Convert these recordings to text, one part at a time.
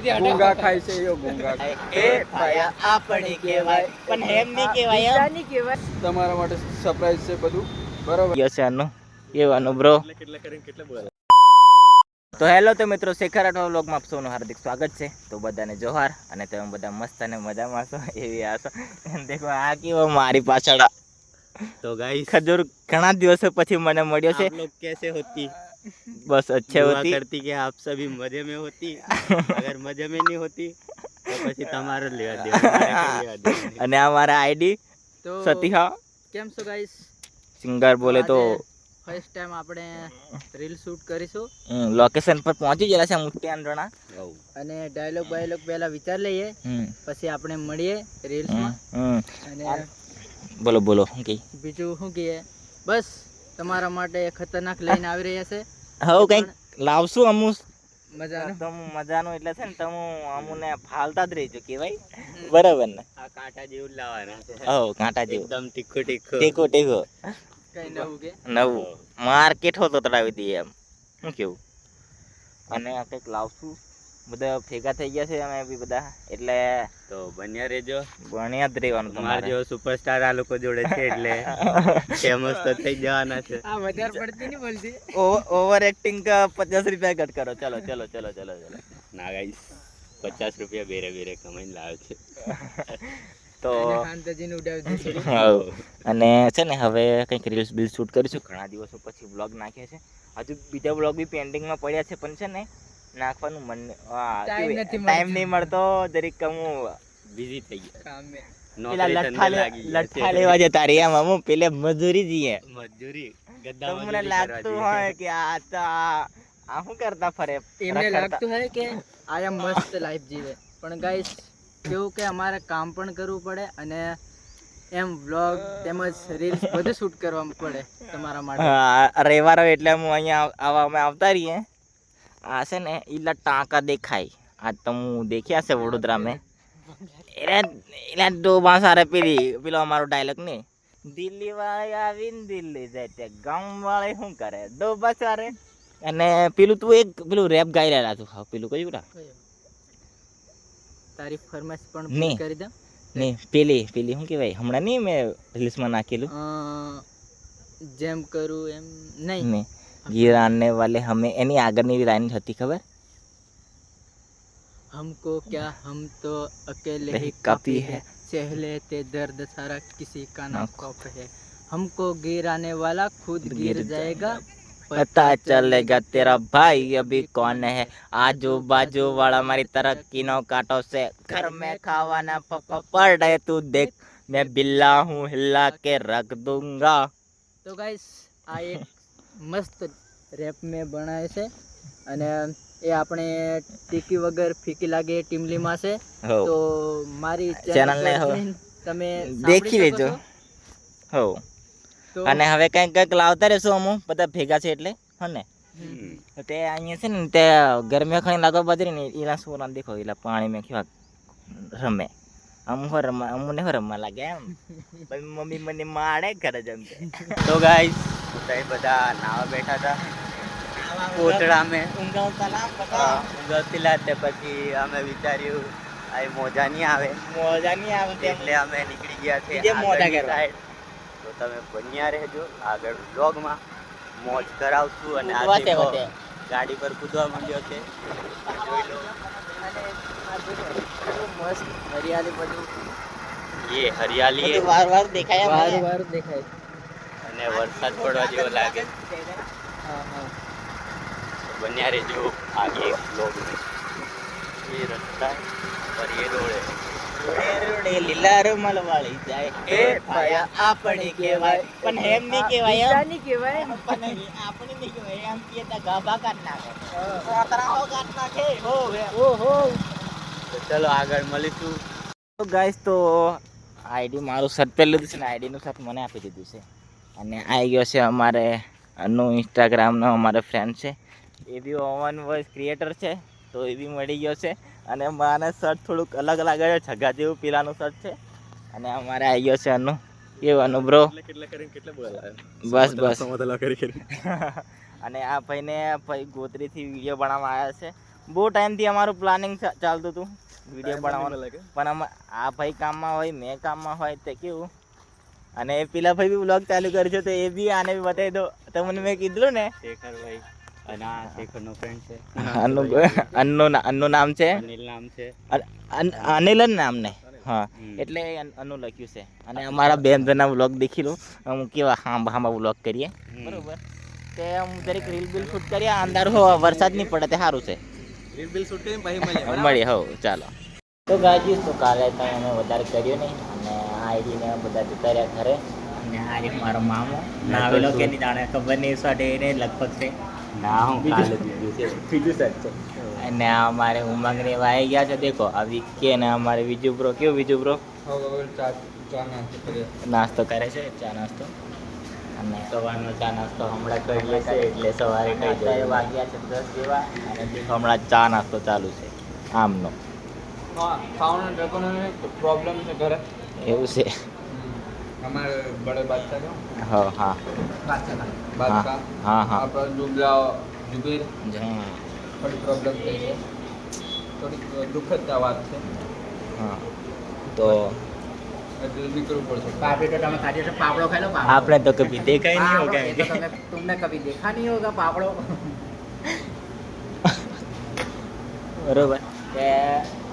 ગુંગા ખાય છે યો ગુંગા એ ભાયા આપણી કહેવાય. પણ હેમની કહેવાય એમ. ની કહેવાય. તમારા માટે સરપ્રાઈઝ છે બધું. બરોબર. યસ આનો એવાનો બ્રો તો હેલો તો મિત્રો શેખર વ્લોગમાં આપ સૌનું હાર્દિક સ્વાગત છે. તો બધાને જોહાર અને તમે બધા મસ્ત અને મજામાં છો એવી આશા. દેખો આ કેવો મારી પાછળ તો ગાઈ ખજૂર ઘણા દિવસો પછી મને મળ્યો છે. કેસે હોતી? लोग कैसे होती બસ અચ્છે दुआ હોતી करती कि आप सभी मजे में होती अगर मजे में नहीं होती तो પછી તમારો લેવા દેવા મારે કઈ લેવા દેવા નહીં. અને આ મારા આઈડી તો સતીહા કેમ છો ગાઈસ સિંગર બોલે તો ફર્સ્ટ ટાઈમ આપણે રીલ શૂટ કરીશું લોકેશન પર પહોંચી ગયેલા છે મુત્યાન રણા હઉ. અને ડાયલોગ બાયલોગ પહેલા વિચાર લઈએ હમ, પછી આપણે મળીએ હમ, રીલ્સમાં હમ. અને બોલો બોલો શું કહી બીજું શું કહીએ બસ તમારા માટે ખતરનાક લઈને આવી રહ્યા છે. હવે કંઈક લાવશું અમુ મજાનું. તમ મજાનું એટલે છે ને તમે અમુને ફાલતા જ રહેજો કેવાય બરાબર ને? આ કાંટા જેવું લાવવાના છે. હો કાંટા જેવું. એકદમ તીખું તીખું. ટેકો ટેકો કઈ નવું કે? નવું. માર્કેટ હોતો તળાવી દઈએ એમ. શું કેવું? અને આ કંઈક લાવશું. બધા ભેગા થઈ ગયા છે અમે બી બધા. એટલે તો બન્યા રહેજો. બન્યા જ રહેવાનું તમારે. જેવો સુપરસ્ટાર આ લોકો જોડે છે એટલે ફેમસ તો થઈ જવાના છે. આ વધારે પડતી નહીં બોલતી. ઓવર એક્ટિંગ પચાસ રૂપિયા કટ કરો. ચલો ચલો ચલો ચલો ચલો. ના ગાઈસ પચાસ રૂપિયા બેરે બેરે કમાઈને લાવે છે. તો શાંતજીને ઉડાવી દીધું. હઉ. અને છે ને હવે કંઈક રીલ્સ બિલ શૂટ કરીશું. ઘણા દિવસો પછી બ્લોગ નાખ્યા છે હજુ બીજા બ્લોગ બી પેન્ડિંગમાં પડ્યા છે પણ છે ને નાખવાનું મન ટાઈમ મળતો. નહીં મળતો જરીક હું બિઝી થઈ ગયા. કામે. પેલા લઠ્ઠા. લઠ્ઠા લેવા જતા રહ્યા મામુ પેલે મજૂરી જઈએ મજૂરી તો ગદ્દા મને લાગતું હોય કે આ તો આ શું કરતા ફરે? એમને લાગતું હોય કે આ મસ્ત લાઈફ જીવે. પણ ગાઈસ કેવું કે અમારે કામ પણ કરવું પડે અને એમ વ્લોગ તેમજ રીલ્સ બધું શૂટ કરવા પડે તમારા માટે. રવિવારો એટલે હું અહીંયા આવવા આવા અમે આવતા રહીએ. આ છે ને ઈલા ટાંકા દેખાય. આજ તો હું દેખ્યા છે વડોદરા મેં એટલે એટલે ડોબા સારે પેલી પેલો અમારો ડાયલોગ ને. દિલ્હી વાળી આવીને દિલ્હી જાય તે ગામ વાળે શું કરે? ડોબા સારે અને પેલું તું એક પેલું રેપ ગાઈ રહેલા તું. હા પેલું કયું રા? તારી ફરમાઈશ પણ નહીં કરી દઉં ને પેલી પેલી શું કહેવાય? હમણાં નહીં મેં રિલીઝમાં નાખેલું. જેમ કરું એમ નહીં. ને ગીરાને વાલે હમે એની આગળની લાઈન હતી ખબર हमको क्या हम तो अकेले नहीं, ही काफी काफी है। है सह लेते दर्द सारा किसी का ना ना खौफ है हमको गिराने वाला खुद गिर गिर जाएगा पता चलेगा तेरा भाई अभी कौन है आजू बाजू वाला मारी तरक्की नो काटो से घर में खावाना पप्पा पड़ रहे तू देख मैं बिल्ला हूँ हिला के रख दूंगा તો ગાઈસ આ એક મસ્ત રેપ મેં બનાવે છે. અને એ આપણે ટીકી વગર ફીકી લાગે ટીમલી ટીમલીમાં છે. તો મારી Channel ને પર હવે જઈને તમે દેખી લેજો. હો. અને હવે કંઈક કંઈક લાવતા રહેશું અમુ બધા ભેગા છે એટલે હને તે અહીંયા છે ને તે ગરમી ખાઈ લાગવા બાજરી ને એના સોરા દેખો એલા પાણી મેં કેવા રમે. અમુ હો રમવા અમુ ને હો રમવા લાગે એમ. મમ્મી મને માડે ઘરે જમ તો ગાઈસ બધા બધા નાવા બેઠા હતા. કોટડા મેં. ઊંઘવતીલા તે પછી અમે વિચાર્યું આ મોજા નહીં આવે. મોજા નહીં આવે એટલે અમે નીકળી ગયા છે મોજા આગળની તો તમે બન્યા રહેજો આગળ vlogમાં મોજ કરાવશું અને આ વાતે વાતે. ગાડી પર કૂદવા માંડ્યો છે. જોઈ લો. મસ્ત હરિયાળી બધું. એ હરિયાળી બધું છે વાર વાર દેખાય એમ વારું મને. વારું દેખાય અને વરસાદ પડવા જેવો લાગે. હા હા તો બન્યા રહેજો આગે vlog એ રસ્તા પર એ રોડે. રોડે લીલા રૂમાલ વાળી જાય. એ ભાયા આપણી કહેવાય. પણ હેમ નહીં કહેવાય એમ. નહીં કહેવાય. પણ આપણે નહીં કહેવાય. એમ કહીએ તો ગાભા કાઢ નાખે. કોતરાઓ કાઢ નાખે. હો એમ. ઓહો તો ચલો આગળ મળીશું. તો ગાઈસ તો આઈડી મારું સત પહેલું લીધું છે ને આઈડીનું સર્ચ મને આપી દીધું છે. અને આવી ગયો છે અમારે અનુ ઇન્સ્ટાગ્રામનો અમારો ફ્રેન્ડ છે. એ બી ઓવન વોઇસ ક્રિએટર છે તો એ બી મળી ગયો છે. અને મારે શર્ટ થોડુંક અલગ અલગ છે છગા જેવું પીલાનું શર્ટ છે. અને અમારે આવી ગયો છે અનુ. કેવું અનુભ્રો બસ બસ. અને આ ભાઈને ભાઈ ગોત્રીથી વીડિયો બનાવવા આવ્યા છે. બહુ ટાઈમથી અમારું પ્લાનિંગ ચાલતું હતું. વીડિયો બનાવવાનું. પણ આ ભાઈ કામમાં હોય મેં કામમાં હોય તે કેવું? અને એ પેલા ભાઈ બી બ્લોગ ચાલુ કર્યો તો એ બી આને બી બતાવી દો. તમને મેં કીધું ને. શેખરભાઈ. અને આ શેખરનો ફ્રેન્ડ છે. અન્નુ અન્નુ અન્નુ નામ છે? અનિલ નામ છે. અન- અન- અનિલ જ નામ ને હા એટલે અનુ લખ્યું છે. અને અમારા બેન જણા વ્લોગ દેખી લો. હું કેવા હાંબા હાંબા કરીએ. બરોબર. તે હું દરેક રીલ બિલ શૂટ કર્યા અંધાર હો વરસાદ નહીં પડે તે સારું છે. રીલ બિલ શૂટ કરીને પછી મળીએ મળીએ હો ચાલો. તો ગાજી તો કાલે વધારે કર્યો નહીં. આઈડીને બધા જતા રહ્યા ઘરે. અને આ એક મારો મામો. ના આવેલો કે નહીં જાણે ખબર નહીં સાથે એને લગભગ છે. ના હું કાલે દીધું છે. બીજું સચ છે અને આ અમારે ઉમંગને એવા આવી ગયા છે દેખો. આ વિકી અને અમારે બીજું બ્રો કેવું બીજું બ્રો નાસ્તો કરે છે ચા નાસ્તો. અને સવારનો ચા નાસ્તો હમણાં કરીએ છે એટલે સવારે કઈ જાય વાગ્યા છે દસ જેવા. અને દેખો હમણાં ચા નાસ્તો ચાલુ છે આમનો. પ્રોબ્લેમ છે ઘરે. એવું છે. અમારે બડે બાદશાહ હા હા. બાદશાહ હા હા આપણો ડુબલા જુબેર થોડી પ્રોબ્લેમ થઈ છે. થોડી દુઃખદ વાત છે. હા. તો આપણે તો કભી દેખાય નહીં હોગા તમને કભી દેખા નહીં હોગા પાપડો? બરોબર.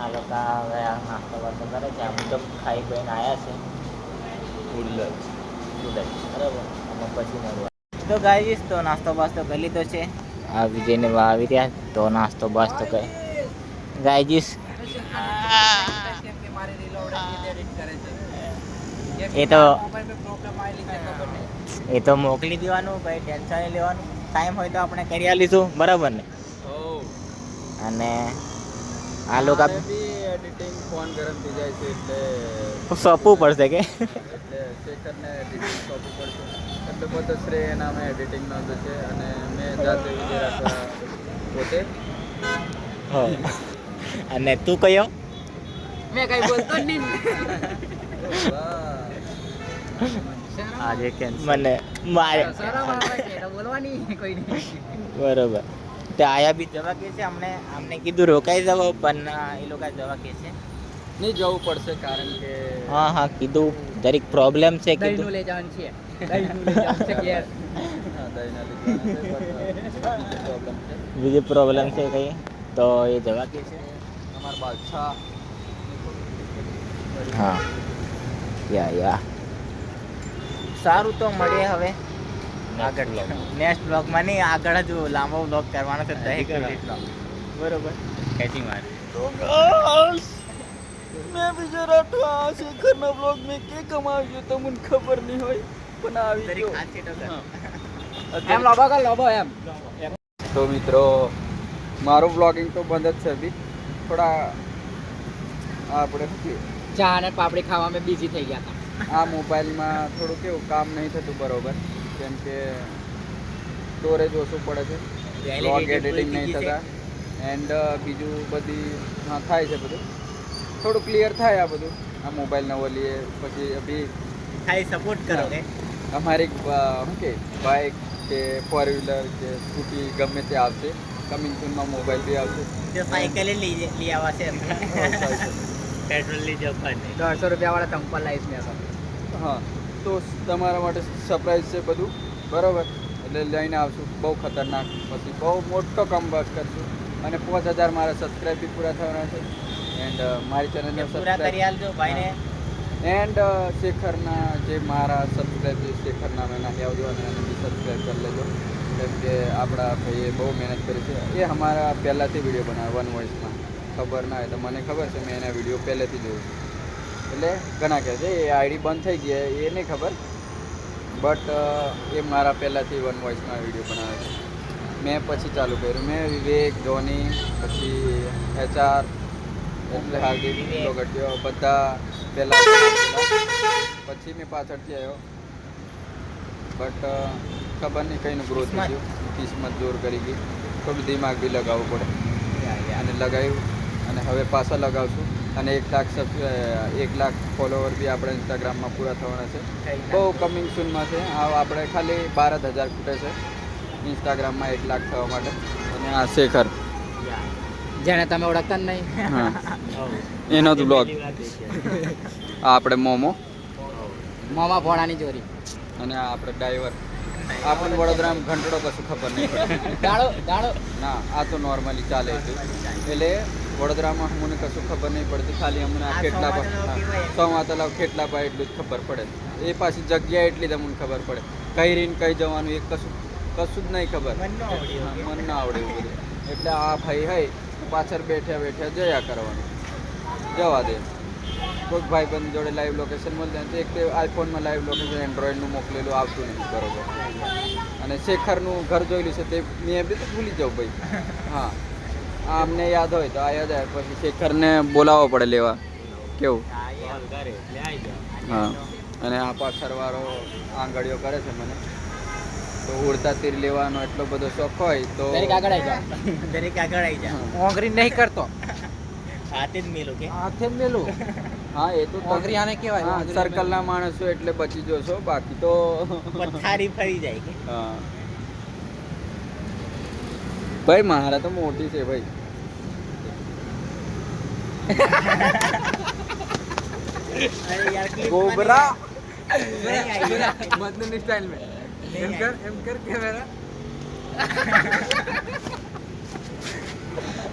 આ લોકો હવે નાસ્તો વાસ્તો કરે છે. આમ તો ખાઈ પીને આવ્યા છે બરાબર. પછી મળવા તો ગાઈશ તો નાસ્તો બાસ્તો કરી લીધો છે. આ વિજયને વા આવી રહ્યા તો નાસ્તો બાસ્તો કરી. ગાઈજીસ એ તો એ તો મોકલી દેવાનું ભાઈ ટેન્શન લેવાનું. ટાઈમ હોય તો આપણે કરી આલીશું બરાબર ને? અને આ લોકો એડિટિંગ ફોન ગરમ થઈ જાય છે એટલે સોંપવું પડશે કે? એટલે શેખરને એડિટિંગ સોંપવું પડશે. એટલે બધો શ્રેય એના મેં એડિટિંગનો છે અને મેં જાતે વિજય રાખવા પોતે. અને તું કયો? મેં કઈ બોલતો જ નહીં. આજે કે મને મારે. બોલવાની કોઈ નહીં. બરોબર. તે આયા બી જવા કે છે? અમને અમને કીધું રોકાઈ જાવ પણ એ લોકો જવા કે છે. નહીં જવું પડશે કારણ કે હા હા કીધું. જરીક પ્રોબ્લેમ છે કીધું. લઈ જવાનું છે. દહીંનું લઈ જવાનું છે ઘેર. હા, પ્રોબ્લેમ છે બીજી પ્રોબ્લેમ છે. કઈ? તો એ જવા કે છે. અમારા બાદશાહ. હા. યા યા. સારું તો મળીએ હવે. આગળ નેક્સ્ટ બ્લોગમાં નહીં આગળ જ લાંબો બ્લોગ કરવાનો છે દહીં કરો બરોબર. ખેંચી માર. મેં બીજો તો આ શેખરના બ્લોગ મેં કે કમાવ્યો તો મને ખબર નહીં હોય પણ આવી ગયો. એમ લોબો કર લોબો એમ. તો મિત્રો મારું બ્લોગિંગ તો બંધ જ છે બી થોડા આપણે ચા અને પાપડી ખાવામાં બિઝી થઈ ગયા હતા. આ મોબાઈલમાં થોડું કેવું કામ નહીં થતું બરોબર. કેમ કે સ્ટોરેજ ઓછું પડે છે. બ્લોગ એડિટિંગ નહીં થતા. એન્ડ બીજું બધી હા થાય છે બધું. થોડું ક્લિયર થાય આ બધું. આ મોબાઈલ નવો લઈએ પછી અભી થાય સપોર્ટ કરો અમારી શું કે બાઇક કે ફોર વ્હીલર કે સ્કૂટી ગમે તે આવશે. કમિંગ સૂનમાં મોબાઈલ બી આવશે. સાયકલ લઈ લઈ આવા છે પેટ્રોલ લઈ નહીં. દોઢસો રૂપિયા વાળા ચંપલ લાવીશ મેં હા. તો તમારા માટે સરપ્રાઈઝ છે બધું. બરાબર? એટલે લઈને આવશું. બહુ ખતરનાક. પછી બહુ મોટો કમબેક કરશું. અને પાંચ હજાર મારા સબસ્ક્રાઈબ બી પૂરા થવાના છે. એન્ડ મારી ચેનલને સબસ્ક્રાઈબ એન્ડ શેખરના જે મારા સબસ્ક્રાઈબ છે શેખરના મેં નાખી આવજો અને એને બી સબસ્ક્રાઈબ કરી લેજો. કેમ કે આપણા ભાઈએ બહુ મહેનત કરી છે. એ અમારા પહેલાંથી વીડિયો બનાવે વન વોઇસમાં ખબર ના હોય તો મને ખબર છે મેં એના વીડિયો પહેલેથી જોયું છે. એટલે ઘણા કહે છે એ આઈડી બંધ થઈ ગઈ એ નહીં ખબર. બટ એ મારા પહેલાંથી વન વોઇસમાં વીડિયો બનાવે છે. મેં પછી ચાલુ કર્યું. મેં વિવેક ધોની પછી એચઆર એટલે હાર્દિક લોગટીઓ બધા પહેલાં પછી મેં પાછળથી આવ્યો. બટ ખબર નહીં કંઈનું ગ્રોથ. થયું. કિસ્મત જોર કરી ગઈ. થોડું દિમાગ બી લગાવવું પડે. અને લગાવ્યું. અને હવે પાછા લગાવશું. અને એક લાખ સબ એક લાખ ફોલોવર બી આપણે ઇન્સ્ટાગ્રામમાં પૂરા થવાના છે. બહુ કમિંગ સૂનમાં છે. આ આપણે ખાલી બાર જ હજાર ખૂટે છે ઇન્સ્ટાગ્રામમાં એક લાખ થવા માટે. અને આ શેખર. જેને તમે ઓળખતા નહીં. એનો જ બ્લોગ. આ આપણે મોમો. મોમા ભોળાની ચોરી અને આ આપણે ડ્રાઈવર આપણને વડોદરામાં ઘંટડો કશું ખબર નહીં ડાળો દાડો દાડો. ના આ તો નોર્મલી ચાલે છે. એટલે વડોદરામાં અમને કશું ખબર નહીં પડતી. ખાલી અમને આ કેટલા સોમા તલાવ કેટલા પા એટલું જ ખબર પડે. એ પાછી જગ્યા એટલી જ અમને ખબર પડે. કઈ રીને કઈ જવાનું એ કશું કશું જ નહીં ખબર. મન ના આવડે એવું બધું. એટલે આ ભાઈ હઈ પાછળ બેઠ્યા બેઠ્યા જયા કરવાનું. જવા દે. કોઈક ભાઈ બંધ જોડે લાઈવ લોકેશન મળે તો એક તે આઈફોનમાં લાઈવ લોકેશન એન્ડ્રોઈડનું મોકલેલું આવતું નથી બરોબર. અને શેખરનું ઘર જોયેલું છે તે મેં એમ તો ભૂલી જાઉં ભાઈ. હા. આ અમને યાદ હોય તો આ જાય. પછી શેખરને બોલાવવો પડે લેવા. કેવું? હા, અને આ પાછળવાળો આંગળીઓ કરે છે મને. તો ઉડતા તીર લેવાનો એટલો બધો શોખ હોય તો દરેક આગળ આવી જાઓ દરેક આગળ આવી જા. ઓંગરી નહીં કરતો. હાથે જ મેલું કે? હાથે જ મેલું. હા એ તો ઓંગરી આને કહેવાય સર્કલ ના સર્કલના માણસો એટલે બચી જશો. બાકી તો પથારી ફરી જાય કે? હા. ભાઈ મારા તો મોટી છે ભાઈ અરે યાર clip ગોબરા નહીં આવી યાર. મદનની સ્ટાઇલ में એમ કર, એમ કર કેમેરા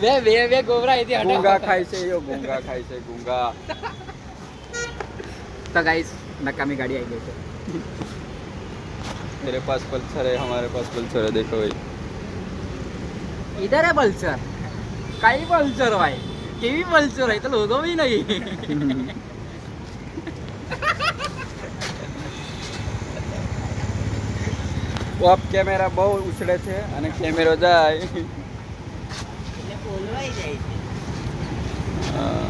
બે બે બે ગોબરા એથી ગુંગા ખાય છે યો ગુંગા ખાય છે ગુંગા તો ગાઈસ નકામી ગાડી આવી ગઈ છે मेरे पास पल्सर है हमारे पास पल्सर है देखो भाई इधर है पल्सर कई पल्सर भाई केवी पल्सर है तो लोगो भी नहीं ઓફ કેમેરા બહુ ઉછળે છે અને કેમેરો જાય એટલે બોલવાઈ જાય છે હા.